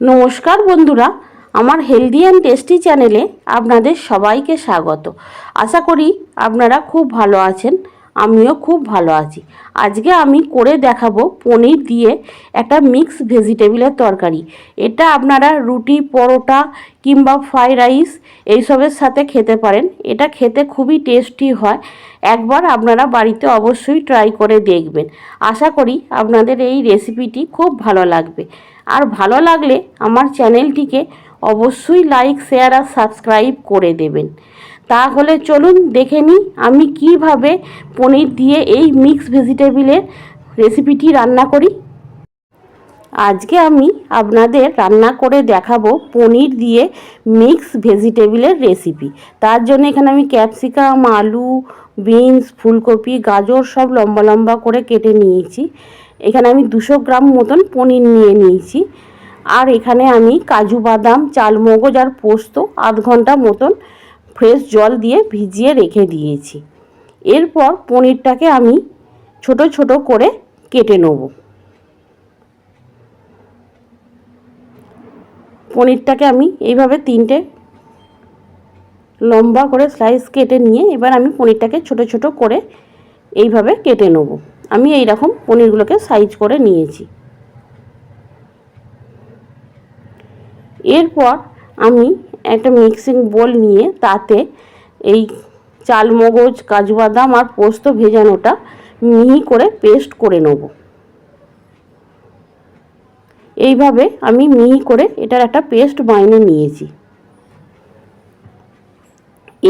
নমস্কার বন্ধুরা, আমার হেলদি অ্যান্ড টেস্টি চ্যানেলে আপনাদের সবাইকে স্বাগত। আশা করি আপনারা খুব ভালো আছেন। আমিও খুব ভালো আছি। আজকে আমি করে দেখাবো পনির দিয়ে একটা মিক্স ভেজিটেবিলের তরকারি। এটা আপনারা রুটি, পরোটা কিংবা ফ্রাইড রাইস এইসবের সাথে খেতে পারেন। এটা খেতে খুবই টেস্টি হয়। একবার আপনারা বাড়িতে অবশ্যই ট্রাই করে দেখবেন। আশা করি আপনাদের এই রেসিপিটি খুব ভালো লাগবে। আর ভালো লাগলে আমার চ্যানেলটিকে অবশ্যই লাইক শেয়ার আর সাবস্ক্রাইব করে দেবেন। তাহলে চলুন দেখে নিই আমি কীভাবে পনির দিয়ে এই মিক্স ভেজিটেবিলের রেসিপিটি রান্না করি। আজকে আমি আপনাদের রান্না করে দেখাবো পনির দিয়ে মিক্স ভেজিটেবিলের রেসিপি তার জন্য এখানে আমি ক্যাপসিকাম আলু বিনস ফুলকপি, গাজর সব লম্বা লম্বা করে কেটে নিয়েছি। এখানে আমি দুশো গ্রাম মতন পনির নিয়ে নিয়েছি। আর এখানে আমি কাজু বাদাম, চালমগজ আর পোস্ত আধ ঘণ্টা মতন ফ্রেশ জল দিয়ে ভিজিয়ে রেখে দিয়েছি। এরপর পনিরটাকে আমি ছোট ছোট করে কেটে নেব। পনিরটাকে আমি এইভাবে তিনটে লম্বা করে স্লাইস কেটে নিয়ে এবার আমি পনিরটাকে ছোট ছোট করে এইভাবে কেটে নেব। আমি এই রকম পনিরগুলোকে সাইজ করে নিয়েছি। এরপর আমি একটা মিক্সিং বোল নিয়ে তাতে এই চালমগজ কাজু বাদাম আর পোস্ত ভেজানোটা মিহি করে পেস্ট করে নেব। এইভাবে আমি মিহি করে এটার একটা পেস্ট বানিয়ে নিয়েছি।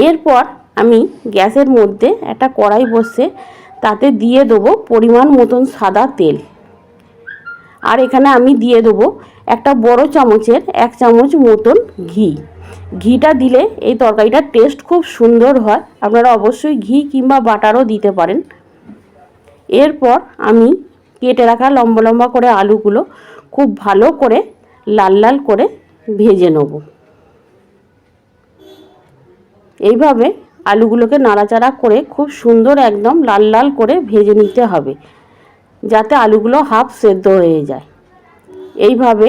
এরপর আমি গ্যাসের মধ্যে একটা কড়াই বসে তাতে দিয়ে দেবো পরিমাণ মতন সাদা তেল। আর এখানে আমি দিয়ে দেবো একটা বড় চামচের এক চামচ মতন ঘি। ঘিটা দিলে এই তরকারিটার টেস্ট খুব সুন্দর হয়। আপনারা অবশ্যই ঘি কিংবা বাটারও দিতে পারেন। এরপর আমি কেটে রাখা লম্বা লম্বা করে আলুগুলো খুব ভালো করে লাল লাল করে ভেজে নেব। এইভাবে আলুগুলোকে নাড়াচাড়া করে খুব সুন্দর একদম লাল লাল করে ভেজে নিতে হবে, যাতে আলুগুলো হাফ সেদ্ধ হয়ে যায়। এইভাবে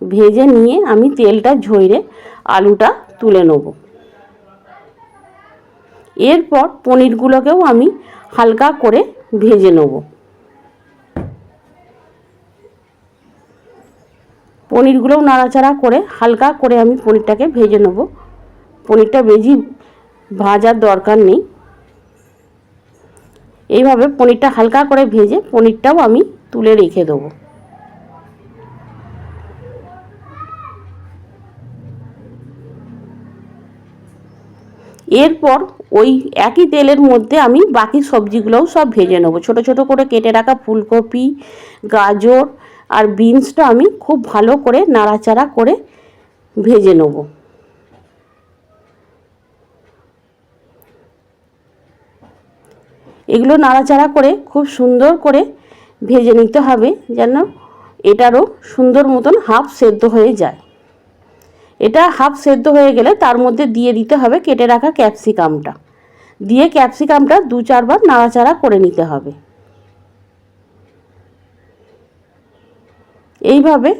ভেজে নিয়ে আমি তেলটা ঝইরে আলুটা তুলে নেব। এরপর পনিরগুলোকেও আমি হালকা করে ভেজে নেব। পনিরগুলোও নাড়াচাড়া করে হালকা করে আমি পনিরটাকে ভেজে নেব। পনিরটা বেশি ভাজার দরকার নেই। এইভাবে পনিরটা হালকা করে ভেজে পনিরটাও আমি তুলে রেখে দেবো। এরপর ওই একই তেলের মধ্যে আমি বাকি সবজিগুলোও সব ভেজে নেব। ছোটো ছোটো করে কেটে রাখা ফুলকপি, গাজর আর বিনসটা আমি খুব ভালো করে নাড়াচাড়া করে ভেজে নেব। এগুলো নাড়াচাড়া করে খুব সুন্দর করে ভেজে নিতে হবে যেন এটারও সুন্দর মতন হাফ সেদ্ধ হয়ে যায়। এটা হাফ সেদ্ধ হয়ে গেলে তার মধ্যে দিয়ে দিতে হবে কেটে রাখা ক্যাপসিকামটা। দিয়ে ক্যাপসিকামটা দু চারবার নাড়াচাড়া করে নিতে হবে। এইভাবে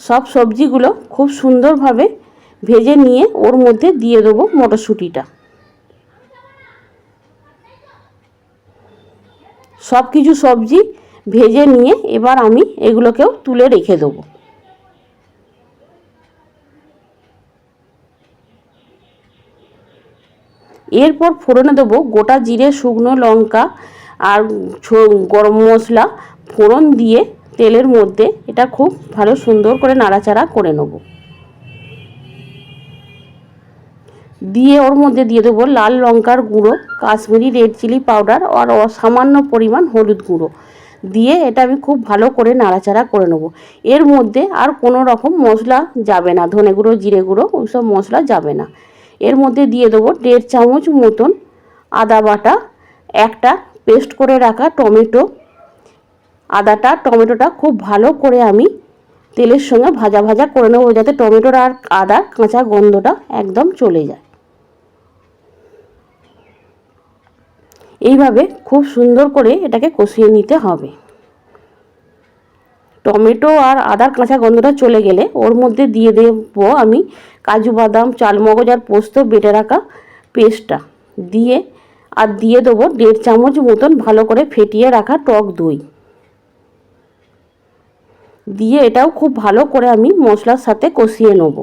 সব সবজিগুলো খুব সুন্দরভাবে ভেজে নিয়ে ওর মধ্যে দিয়ে দেবো মটরশুঁটিটা। সব কিছু সবজি ভেজে নিয়ে এবার আমি এগুলোকেও তুলে রেখে দেবো। এরপর ফোড়নে দেবো গোটা জিরে, শুকনো লঙ্কা আর গরম মশলা। ফোড়ন দিয়ে তেলের মধ্যে এটা খুব ভালো সুন্দর করে নাড়াচাড়া করে নেব। দিয়ে ওর মধ্যে দিয়ে দেবো লাল লঙ্কার গুঁড়ো, কাশ্মীরি রেড চিলি পাউডার আর অসামান্য পরিমাণ হলুদ গুঁড়ো। দিয়ে এটা আমি খুব ভালো করে নাড়াচাড়া করে নেব। এর মধ্যে আর কোনো রকম মশলা যাবে না, ধনে গুঁড়ো, জিরে গুঁড়ো, ওইসব মশলা যাবে না। এর মধ্যে দিয়ে দেবো দেড় চামচ মতন আদা বাটা, একটা পেস্ট করে রাখা টমেটো। আদাটা, টমেটোটা খুব ভালো করে আমি তেলের সঙ্গে ভাজা ভাজা করে নেব যাতে টমেটোর আর আদা কাঁচা গন্ধটা একদম চলে যায়। এইভাবে খুব সুন্দর করে এটাকে কষিয়ে নিতে হবে। টমেটো আর আদার কাঁচা গন্ধটা চলে গেলে ওর মধ্যে দিয়ে দেবো আমি কাজু বাদাম, চালমগজ আর পোস্ত বেটে রাখা পেস্টটা। দিয়ে আর দিয়ে দেবো দেড় চামচ মতন ভালো করে ফেটিয়ে রাখা টক দই। দিয়ে এটাও খুব ভালো করে আমি মশলার সাথে কষিয়ে নেব।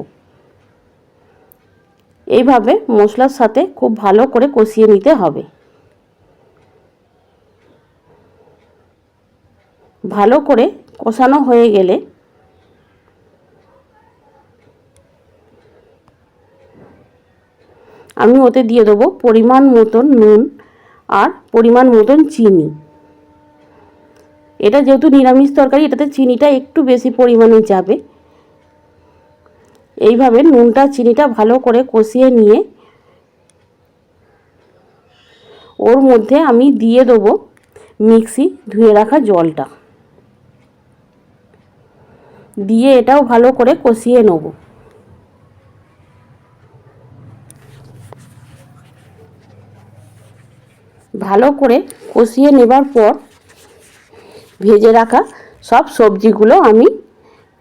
এইভাবে মশলার সাথে খুব ভালো করে কষিয়ে নিতে হবে। ভালো করে কষানো হয়ে গেলে আমি ওতে দিয়ে দেবো পরিমাণ মতন নুন আর পরিমাণ মতন চিনি। এটা যেহেতু নিরামিষ তরকারি, এটাতে চিনিটা একটু বেশি পরিমাণে যাবে। এইভাবে নুনটা, চিনিটা ভালো করে কষিয়ে নিয়ে ওর মধ্যে আমি দিয়ে দেবো মিক্সি ধুয়ে রাখা জলটা। দিয়ে এটাও ভালো করে কষিয়ে নেব। ভালো করে কষিয়ে নেবার পর ভেজে রাখা সব সবজিগুলো আমি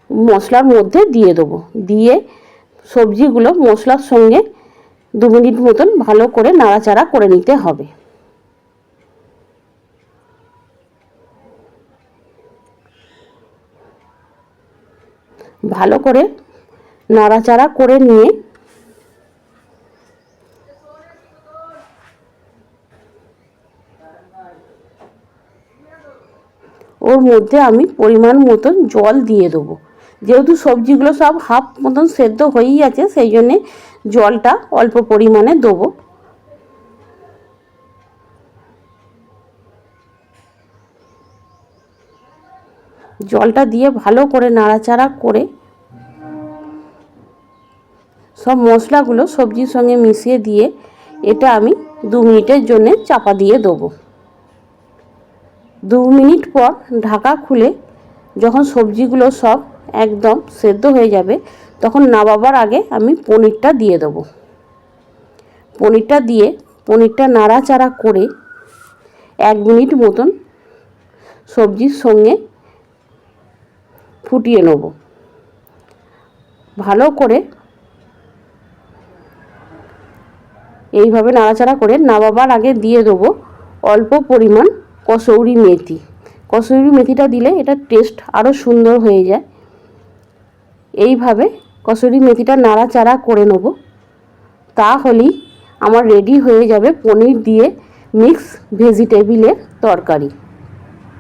মশলার মধ্যে দিয়ে দেবো। দিয়ে সবজিগুলো মশলার সঙ্গে দু মিনিট মতন ভালো করে নাড়াচাড়া করে নিতে হবে। ভালো করে নাড়াচাড়া করে নিয়ে ওর মধ্যে আমি পরিমাণ মতন জল দিয়ে দেবো। যেহেতু সবজিগুলো সব হাফ মতন সেদ্ধ হয়েই আছে, সেই জন্যে জলটা অল্প পরিমাণে দেবো। জলটা দিয়ে ভালো করে নাড়াচাড়া করে সব মশলাগুলো সবজির সঙ্গে মিশিয়ে দিয়ে এটা আমি দু মিনিটের জন্যে চাপা দিয়ে দেবো। দু মিনিট পর ঢাকা খুলে যখন সবজিগুলো সব একদম সেদ্ধ হয়ে যাবে, তখন নামাবার আগে আমি পনিরটা দিয়ে দেবো। পনিরটা দিয়ে পনিরটা নাড়াচাড়া করে এক মিনিট মতন সবজির সঙ্গে ফুটিয়ে নেব। ভালো করে এইভাবে নাড়াচাড়া করে নামাবার আগে দিয়ে দেবো অল্প পরিমাণ কসৌরি মেথি। কসৌরি মেথিটা দিলে এটা টেস্ট আরও সুন্দর হয়ে যায়। এইভাবে কসুরি মেথিটা নাড়াচাড়া করে নেব। তাহলেই আমার রেডি হয়ে যাবে পনির দিয়ে মিক্স ভেজিটেবিলের তরকারি।